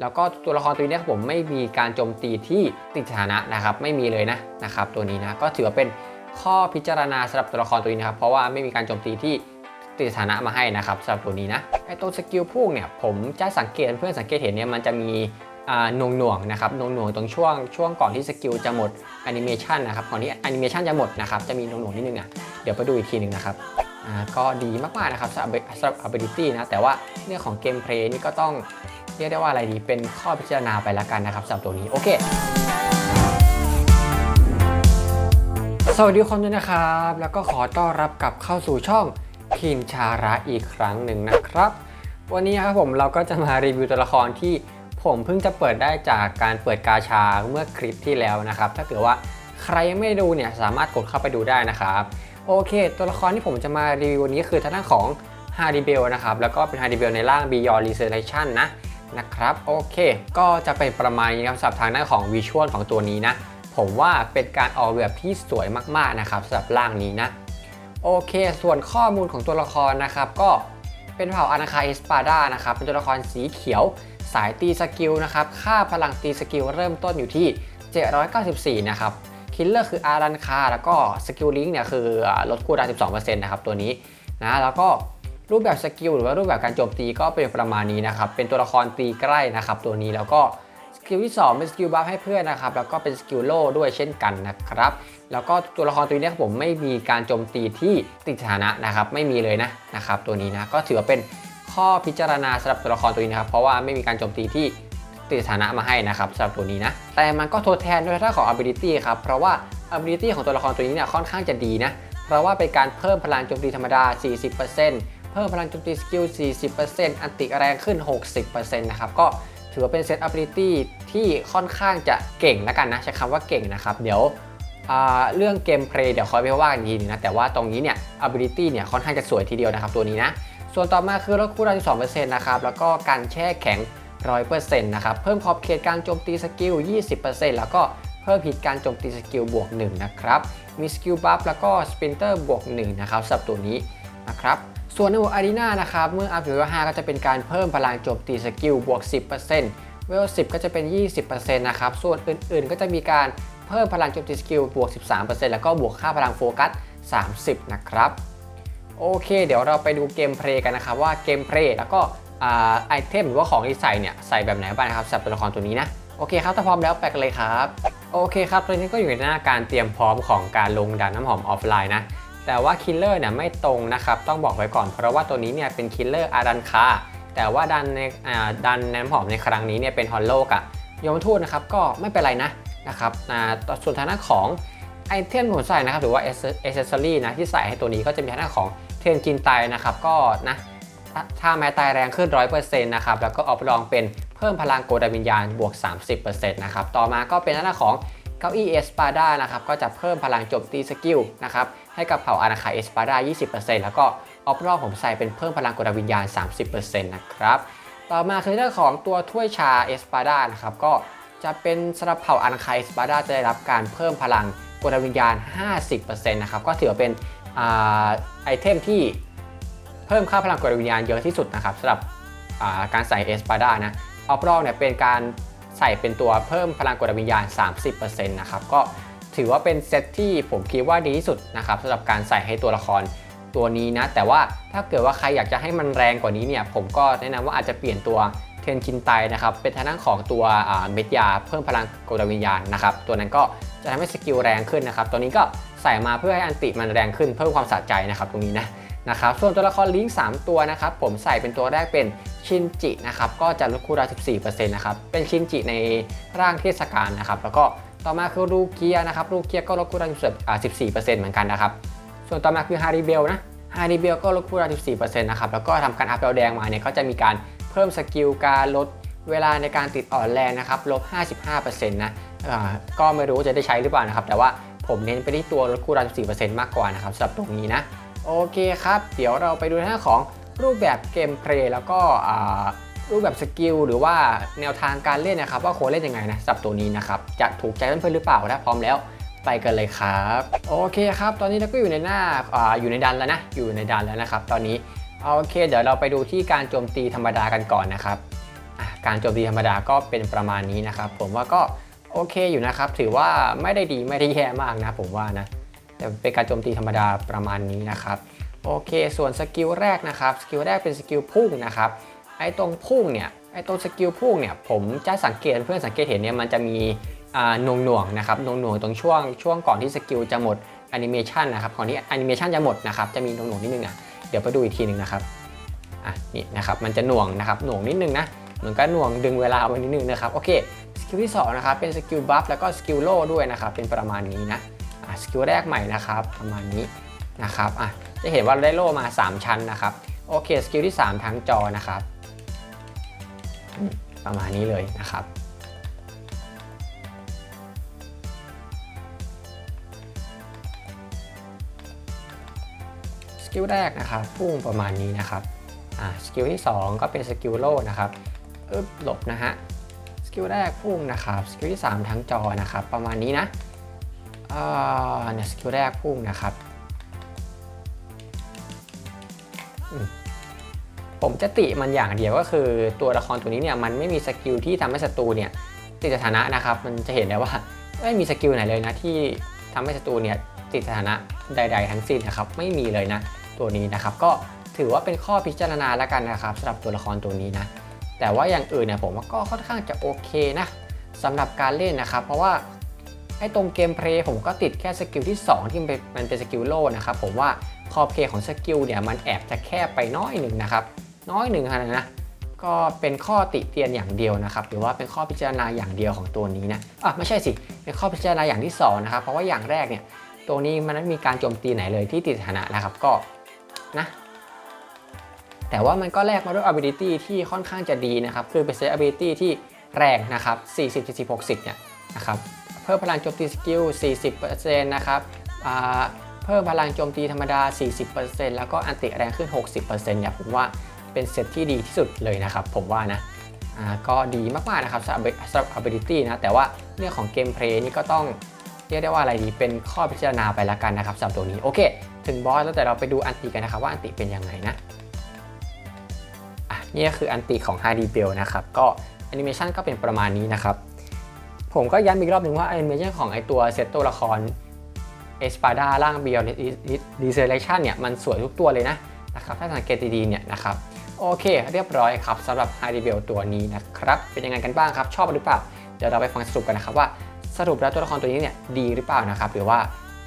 แล้วก็ตัวละครตัวนี้ครับผมไม่มีการโจมตีที่ติดสถานะนะครับ ไม่มีเลยนะนะครับตัวนี้นะก็ถือว่าเป็นข้อพิจารณาสำหรับตัวละครตัวนี้นะครับเพราะว่าไม่มีการโจมตีที่ติดสถานะมาให้นะครับสำหรับตัวนี้นะไอตัวสกิลพุ่งเนี่ยผมจะสังเกตเพื่อนสังเกตเห็นเนี่ยมันจะมีหน่วงหน่วงนะครับหน่วงหน่วงตรงช่วงช่วงก่อนที่สกิลจะหมดแอนิเมชันนะครับก่อนที่แอนิเมชันจะหมดนะครับจะมีหน่วงหน่วงนิดนึงอะเดี๋ยวไปดูอีกทีหนึ่งนะครับอ่าก็ดีมากๆนะครับสำหรับสำหรับ ability นะแต่ว่าเรื่องของเกมเพลย์นี่ก็ต้อง เรียกได้ว่าอะไรดีเป็นข้อพิจารณาไปละกันนะครับสำหรับตัวนี้โอเคสวัสดีคนด้วยนะครับ แล้วก็ขอต้อนรับกลับเข้าสู่ช่องคินชาระอีกครั้งหนึ่งนะครับ วันนี้ครับผมเราก็จะมารีวิวตัวละครที่ผมเพิ่งจะเปิดได้จากการเปิดกาชาเมื่อคลิปที่แล้วนะครับ ถ้าเกิดว่าใครยังไม่ดูเนี่ยสามารถกดเข้าไปดูได้นะครับ โอเค ตัวละครที่ผมจะมารีวิววันนี้คือทางด้านของฮาริเบลนะครับ แล้วก็เป็นฮาริเบลในร่าง Beyond Restoration นะ นะครับโอเค ก็จะเป็นประมาณนี้ครับสำหรับทางด้านของวิชวลของตัวนี้นะ ผมว่าเป็นการออกแบบที่สวยมากๆนะครับสำหรับร่างนี้นะโอเค ส่วนข้อมูลของตัวละครนะครับก็เป็นเผ่าอานาคาเอสปาดานะครับเป็นตัวละครสีเขียว สายตีสกิลนะครับค่าพลังตีสกิลเริ่มต้นอยู่ที่ 794 นะครับคิลเลอร์คืออารันคา แล้วก็สกิลลิงเนี่ยคือลดคูลดาวน์12%นะครับตัวนี้นะแล้วก็ รูปแบบสกิลหรือว่ารูปแบบการโจมตีก็เป็นประมาณนี้นะครับ เป็นตัวละครตีใกล้นะครับตัวนี้แล้วก็สกิลที่ 2 เป็นสกิลบัฟให้เพื่อนนะครับ แล้วก็เป็นสกิลโล่ด้วยเช่นกันนะครับ แล้วก็ตัวละครตัวนี้ครับผมไม่มีการโจมตีที่ติดสถานะนะครับ ไม่มีเลยนะนะครับตัวนี้นะก็ถือว่าเป็นข้อพิจารณาสำหรับตัวละครตัวนี้นะครับ เพราะว่าไม่มีการโจมตีที่ติดสถานะมาให้นะครับสำหรับตัวนี้นะ แต่มันก็ทดแทนด้วยท่าของ ability ครับ เพราะว่า ability ของตัวละครตัวนี้เนี่ยค่อนข้างจะดีนะ เพราะว่าเป็นการเพิ่มพลังโจมตีธรรมดา 40% พิ่มพลังโจมตีสกิล 40%อันติแรงขึ้น 60%นะครับ ก็ถือว่าเป็นเซต ability ที่ค่อนข้างจะเก่งแล้วกันนะ ใช้คำว่าเก่งนะครับ เดี๋ยวเรื่องเกมเพลย์เดี๋ยวคอยไปว่ากันอีกทีนึงนะ แต่ว่าตรงนี้เนี่ย ability เนี่ยค่อนข้างจะสวยทีเดียวนะครับตัวนี้นะ ส่วนต่อมาคือลดคูลดาวน์12%นะครับ แล้วก็การแช่แข็ง 100%นะครับ เพิ่มขอบเขตการโจมตีสกิล 20%แล้วก็เพิ่มผิดการโจมตีสกิลบวก1นะครับ มีสกิลบัฟแล้วก็สปินเตอร์บวก1นะครับสำหรับตัวนี้นะครับ ส่วนในหัวอารีนานะครับ เมื่ออัพถึงเวล5ก็จะเป็นการเพิ่มพลังโจมตีสกิลบวก 10%เวล 10 ก็จะเป็น 20%นะครับ ส่วนอื่นๆ ก็จะมีการเพิ่มพลังโจมตีสกิลบวก 13%แล้วก็บวกค่าพลังโฟกัส 30 นะครับ โอเค เดี๋ยวเราไปดูเกมเพลย์กันนะครับว่าเกมเพลย์แล้วก็ไอเทมหรือว่าของที่ใส่เนี่ยใส่แบบไหนบ้างนะครับสำหรับตัวละครตัวนี้นะโอเคครับถ้าพร้อมแล้วไปกันเลยครับ โอเคครับตอนนี้ก็อยู่ในหน้าการเตรียมพร้อมของการลงดันน้ำหอมออฟไลน์นะ แต่ว่าคิลเลอร์เนี่ยไม่ตรงนะครับ ต้องบอกไว้ก่อน เพราะว่าตัวนี้เนี่ยเป็นคิลเลอร์อาดันคาแต่ว่าดันในอ่าดันน้ำหอมในครั้งนี้เนี่ยเป็นฮอลโลกับยมทูตนะครับก็ไม่เป็นไรนะนะครับอ่าส่วนทางด้านของไอเทมผมใส่นะครับหรือว่าเอเซสซอรี่นะที่ใส่ให้ตัวนี้ก็จะมีทางด้านของเทรนจินไตนะครับก็นะถ้าแม้ตายแรงขึ้น 100%นะครับแล้วก็ออฟลองเป็นเพิ่มพลังโกดาวิญญาณบวก 30%นะครับต่อมาก็เป็นทางด้าของ เก้าอี้เอสปาดานะครับก็จะเพิ่มพลังโจมตีสกิลนะครับให้กับเผ่าอาณาคาเอสปาดา20%แล้วก็ออฟลองผมใส่เป็นเพิ่มพลังกดวิญญาณ 30%นะครับต่อมาคือเรื่องของตัวถ้วยชาเอสปาดานะครับก็จะเป็นสำหรับเผ่าอานาคาเอสปาดาจะได้รับการเพิ่มพลังกลวิญญาณ 50%นะครับก็ถือว่าเป็นอไอเทมที่เพิ่มค่าพลังกลวิญญาณเยอะที่สุดนะครับสำหรับการใส่เอสปาดานะออฟรองเนี่ยเป็นการ ใส่เป็นตัวเพิ่มพลังกลวิญญาณ 30%นะครับก็ถือว่าเป็นเซตที่ผมคิดว่าดีที่สุดนะครับสำหรับการใส่ให้ตัวละครตัวนี้นะ แต่ว่าถ้าเกิดว่าใครอยากจะให้มันแรงกว่านี้เนี่ย ผมก็แนะนำว่าอาจจะเปลี่ยนตัวเทนคินไตนะครับ เป็นทางด้านของตัวเม็ดยาเพิ่มพลังกดวิญญาณนะครับ ตัวนั้นก็จะทำให้สกิลแรงขึ้นนะครับ ตัวนี้ก็ใส่มาเพื่อให้อันติมันแรงขึ้นเพิ่มความสะใจนะครับตรงนี้นะ นะครับส่วนตัวละครลิงก์3ตัวนะครับผมใส่เป็นตัวแรกเป็นชินจินะครับก็จะลดคูลดาวน์14%นะครับเป็นชินจิในร่างเทศกาลนะครับแล้วก็ต่อมาคือรูเกียนะครับรูเกียก็ลดคูลดา14%เหมือนกันนะครับส่วนต่อมาคือฮาริเบลนะฮาริเบลก็ลดคูลดาวน์14%นะครับแล้วก็ทำการอัพดาวแดงมาเนี่ยก็จะมีการเพิ่มสกิลการลดเวลาในการติดอ่อนแรงนะครับลบ 55%นะก็ไม่รู้จะได้ใช้หรือเปล่านะครับแต่ว่าผมเน้นไปที่ตัวลดคูลดา14%มากกว่านะครับสำหรับตรงนี้นะ โอเคครับ เดี๋ยวเราไปดูหน้าของรูปแบบเกมเพลย์แล้วก็รูปแบบสกิลหรือว่าแนวทางการเล่นนะครับ ว่าโควรเล่นยังไงนะสับตัวนี้นะครับ จะถูกใจเพื่อนๆหรือเปล่าถ้าพร้อมแล้วไปกันเลยครับ โอเคครับ ตอนนี้เราก็อยู่ในหน้าออยู่ในดันแล้วนะอยู่ในดันแล้วนะครับ ตอนนี้โอเค เดี๋ยวเราไปดูที่การโจมตีธรรมดากันก่อนนะครับการโจมตีธรรมดาก็เป็นประมาณนี้นะครับ ผมว่าก็โอเคอยู่นะครับ ถือว่าไม่ได้ดีไม่ได้แย่มากนะ ผมว่านะ แต่เป็นการโจมตีธรรมดาประมาณนี้นะครับโอเค ส่วนสกิลแรกนะครับสกิลแรกเป็นสกิลพุ่งนะครับไอ้ตรงพุ่งเนี่ยไอ้ตรงสกิลพุ่งเนี่ยผมจะสังเกตเพื่อนสังเกตเห็นเนี่ยมันจะมีอ่าหน่วงหน่วงๆนะครับหน่วงหน่วงๆตรงช่วงช่วงก่อนที่สกิลจะหมดแอนิเมชันนะครับก่อนที่แอนิเมชันจะหมดนะครับจะมีหน่วงหน่วงๆนิดนึงอะเดี๋ยวไปดูอีกทีหนึ่งนะครับอะนี่นะครับมันจะหน่วงนะครับหน่วงนิดนึงนะเหมือนก็หน่วงดึงเวลาไว้นิดนึงนะครับโอเคสกิลที่สองนะครับเป็นสกิลบัฟแล้วก็สกิลโล่ด้วยนะครับเป็นประมาณนี้นะ สกิลแรกใหม่นะครับ ประมาณนี้นะครับอะจะเห็นว่าเราได้โล่มา 3 ชั้นนะครับ โอเคสกิลที่ 3 ทั้งจอนะครับ ประมาณนี้เลยนะครับสกิลแรกนะครับพุ่งประมาณนี้นะครับอ่าสกิลที่ 2 ก็เป็นสกิลโล่นะครับอึ๊บหลบนะฮะสกิลแรกพุ่งนะครับสกิลที่ 3 ทั้งจอนะครับ ประมาณนี้นะ เนี่ยสกิลแรกพุ่งนะครับ ผมจะติมันอย่างเดียวก็คือตัวละครตัวนี้เนี่ยมันไม่มีสกิลที่ทำให้ศัตรูเนี่ยติดสถานะนะครับมันจะเห็นได้ว่าไม่มีสกิลไหนเลยนะที่ทำให้ศัตรูเนี่ยติดสถานะใด ๆ ทั้งสิ้นนะครับไม่มีเลยนะตัวนี้นะครับ ก็ถือว่าเป็นข้อพิจารณาแล้วกันนะครับสำหรับตัวละครตัวนี้นะแต่ว่าอย่างอื่นเนี่ยผมก็ค่อนข้างจะโอเคนะสำหรับการเล่นนะครับ เพราะว่า ไอ้ตรงเกมเพลย์ผมก็ติดแค่สกิลที่ 2 ที่มันเป็นสกิลโล่นะครับผมว่าคอเพลย์ของสกิลเนี่ยมันแอบจะแคบไปน้อยหนึ่งนะครับ น้อยหนึ่งนาดนะก็เป็นข้อติเตียนอย่างเดียวนะครับ หรือว่าเป็นข้อพิจารณาอย่างเดียวของตัวนี้นะอะไม่ใช่สิเป็นข้อพิจารณาอย่างที่สองนะครับเพราะว่าอย่างแรกเนี่ยตัวนี้มันไม่มีการโจมตีไหนเลยที่ติดสถานะนะครับก็นะแต่ว่ามันก็แลกมาด้วย ability ที่ค่อนข้างจะดีนะครับ คือเป็น ability ที่แรงนะครับ 40 40 60 เนี่ยนะครับ เพิ่มพลังโจมตีสกิล 40%นะครับเพิ่มพลังโจมตีธรรมดา 40%แล้วก็อันติแรงขึ้น 60%เนี่ยผมว่าเป็นเซตที่ดีที่สุดเลยนะครับ ผมว่านะก็ดีมากๆนะครับสำหรับ ability นะ แต่ว่าเรื่องของเกมเพลย์นี่ก็ต้องเรียกได้ว่าอะไรดีเป็นข้อพิจารณาไปแล้วกันนะครับสำหรับตัวนี้ โอเค ถึงบอสแล้วแต่เราไปดูอันติกันนะครับว่าอันติเป็นยังไงนะอะนี่ก็คืออันติของ h a r d y b e l l นะครับ ก็แอนิเมชันก็เป็นประมาณนี้นะครับ ผมก็ย้ำอีกรอบหนึ่งว่าแอนิเมชันของไอตัวเซตตัวละครเอสปาดาร่างเบียลดีเซเลชันเนี่ยมันสวยทุกตัวเลยนะนะครับถ้าสังเกตดีๆเนี่ยนะครับโอเค เรียบร้อยครับสำหรับ h a r d y b e l l ตัวนี้นะครับเป็นยังไงกันบ้างครับชอบหรือเปล่าเดี๋ยวเราไปฟังสรุปกันนะครับว่าสรุปแล้วตัวละครตัวนี้เนี่ยดีหรือเปล่านะครับหรือว่า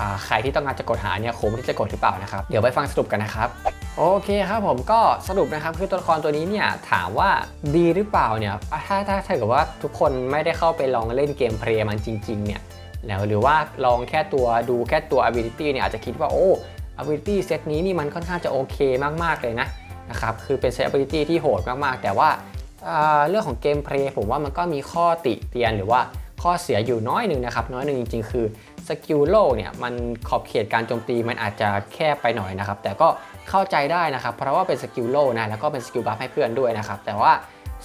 อ่าใครที่ต้องการจะกดหาเนี่ยคุ้มที่จะกดหรือเปล่านะครับเดี๋ยวไปฟังสรุปกันนะครับ โอเคครับผมก็สรุปนะครับคือตัวละครตัวนี้เนี่ยถามว่าดีหรือเปล่าเนี่ยถ้าถ้าถ้าเกิดว่าทุกคนไม่ได้เข้าไปลองเล่นเกมเพลย์มันจริงๆเนี่ยแล้วหรือว่าลองแค่ตัวดูแค่ตัว ability เนี่ยอาจจะคิดว่าโอ้ ability เซตนี้นี่มันค่อนข้างจะโอเคมากๆเลยนะนะครับคือเป็นเซต ability ที่โหดมากๆ แต่ว่าอ่าเรื่องของเกมเพลย์ผมว่ามันก็มีข้อติเตียนหรือว่าข้อเสียอยู่น้อยหนึ่งนะครับน้อยหนึ่งจริงๆ คือ สกิลโลเนี่ยมันขอบเขตการโจมตีมันอาจจะแคบไปหน่อยนะครับ แต่ก็เข้าใจได้นะครับ เพราะว่าเป็นสกิลโลนะแล้วก็เป็นสกิลบัฟให้เพื่อนด้วยนะครับ แต่ว่า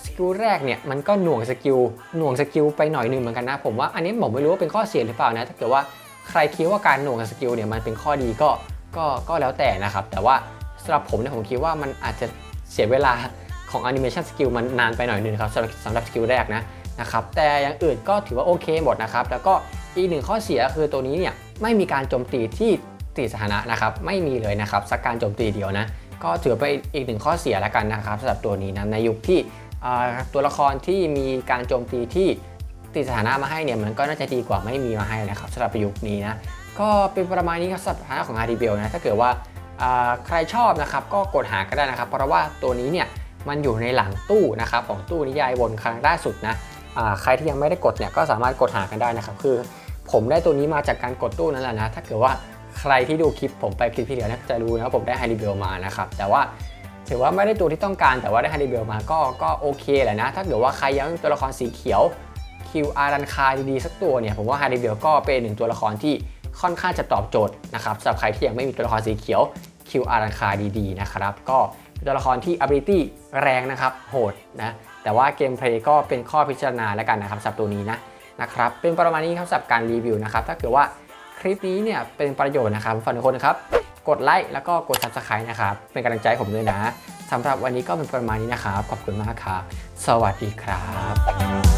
สกิลแรกเนี่ยมันก็หน่วงสกิลหน่วงสกิลไปหน่อยหนึงเหมือนกันนะ ผมว่าอันนี้ผมไม่รู้ว่าเป็นข้อเสียหรือเปล่านะถ้าเกิดว่าใครคิดว่าการหน่วงสกิลเนี่ยมันเป็นข้อดีก็ก็ก็แล้วแต่นะครับ แต่ว่าสำหรับผมเนี่ยผมคิดว่ามันอาจจะเสียเวลาของแอนิเมชันสกิลมันนานไปหน่อยหนึงครับสำหรับสำหรับสกิลแรกนะนะครับแต่อย่างอื่นก็ถือว่าโอเคหมดนะครับ แล้วก็ อีกหนึ่งข้อเสียคือตัวนี้เนี่ยไม่มีการโจมตีที่ติสถานะนะครับไม่มีเลยนะครับสักการโจมตีเดียวนะก็ถือไปนอีกหนึ่งข้อเสียแล้วกันนะครับสำหรับตัวนี้นะในยุคที่ตัวละครที่มีการโจมตีที่ติดสถานะมาให้เนี่ยมันก็น่าจะดีกว่าไม่มีมาให้นะครับสำหรับยุคนี้นะก็เป็นประมาณนี้ครับสำหรับสถานะของ r d b l นะถ้าเกิดว่าใครชอบนะครับก็กดหาก็ได้นะครับ เพราะว่าตัวนี้เนี่ยมันอยู่ในหลังตู้นะครับของตู้นิยายวนครั้งล่าสุดนะใครที่ยังไม่ได้กดเนี่ยก็สามารถกดหากันได้นะครับคือ ผมได้ตัวนี้มาจากการกดตู้นั่นแหละนะ ถ้าเกิดว่าใครที่ดูคลิปผมไปคลิปที่แล้วนะจะรู้นะผมได้ไฮริเบลมานะครับแต่ว่าถือว่าไม่ได้ตัวที่ต้องการแต่ว่าได้ไฮริเบลมาก็ก็โอเคแหละนะ ถ้าเกิดว่าใครยังตัวละครสีเขียว QR รันคาดีๆสักตัวเนี่ยผมว่าไฮริเบลก็เป็นหนึ่งตัวละครที่ค่อนข้างจะตอบโจทย์นะครับสำหรับใครที่ยังไม่มีตัวละครสีเขียว QR รันคาดีๆนะครับก็เป็นตัวละครที่ ability แรงนะครับโหดนะแต่ว่าเกมเพลย์ก็เป็นข้อพิจารณาแล้วกันนะครับสำหรับตัวนี้นะ นะครับเป็นประมาณนี้ครับสำหรับการรีวิวนะครับถ้าเกิดว่าคลิปนี้เนี่ยเป็นประโยชน์นะครับฝากทุกคนนะครับกดไลค์แล้วก็กด subscribe นะครับเป็นกำลังใจผมด้วยนะสำหรับวันนี้ก็เป็นประมาณนี้นะครับขอบคุณมากครับ สวัสดีครับ